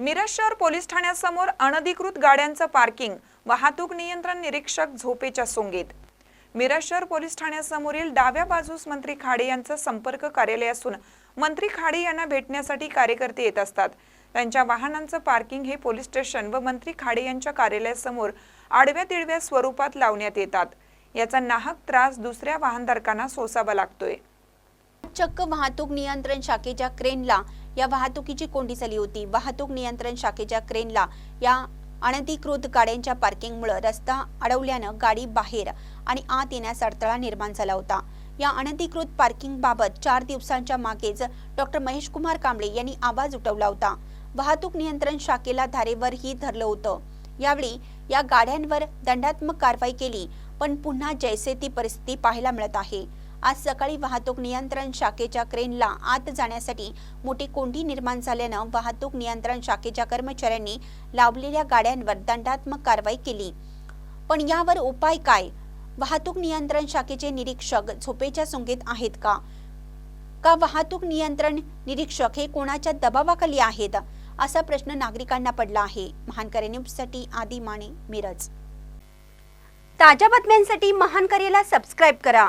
मिरज शहर पोलीस ठाण्यासमोर अनधिकृत गाड्यांचं पार्किंग वाहतूक नियंत्रण निरीक्षक झोपेच्या सोंगेत. मिरज शहर पोलीस ठाण्यासमोरील डाव्या बाजूस मंत्री खाडे यांचं संपर्क कार्यालय असून मंत्री खाडे यांना भेटण्यासाठी कार्यकर्ते येत असतात. त्यांच्या वाहनांचं पार्किंग हे पोलीस स्टेशन व मंत्री खाडे यांच्या कार्यालयासमोर आडव्या तिडव्या स्वरूपात लावण्यात येतात. याचा नाहक त्रास दुसऱ्या वाहनधारकांना सोसावा लागतोय. चक्क वाहतूक नियंत्रण शाखेच्या क्रेनला या वाहतुकीची कोंडी झाली होती. वाहतूक नियंत्रण शाखेच्या क्रेनला या अनधिकृत गाड्यांच्या पार्किंगमुळे रस्ता अडवल्यानं गाडी बाहेर आणि आत येण्यास अडथळा निर्माण झाला होता. या अनधिकृत पार्किंग बाबत चार दिवसांच्या मागेच डॉक्टर महेश कुमार कांबळे यांनी आवाज उठवला होता. वाहतूक नियंत्रण शाखेला धारेवरही धरलं होतं. यावेळी या गाड्यांवर दंडात्मक कारवाई केली पण पुन्हा जैसे ती परिस्थिती पाहायला मिळत आहे. आज सकाळी वाहतूक नियंत्रण शाखेच्या क्रेनला आत जाण्यासाठी मोठी कोंडी निर्माण झाल्यानं वाहतूक नियंत्रण शाखेच्या कर्मचाऱ्यांनी लावलेल्या गाड्यांवर दंडात्मक कारवाई केली. पण यावर उपाय काय? वाहतूक नियंत्रण शाखेचे निरीक्षक झोपेच्या सुंगेत आहेत का? का वाहतूक नियंत्रण निरीक्षक हे कोणाच्या दबावाखाली आहेत? असा प्रश्न नागरिकांना पडला आहे. महानकरे न्यूजसाठी आदी माने मिरज. ताज्या बातम्यांसाठी महानकरेला सबस्क्राईब करा.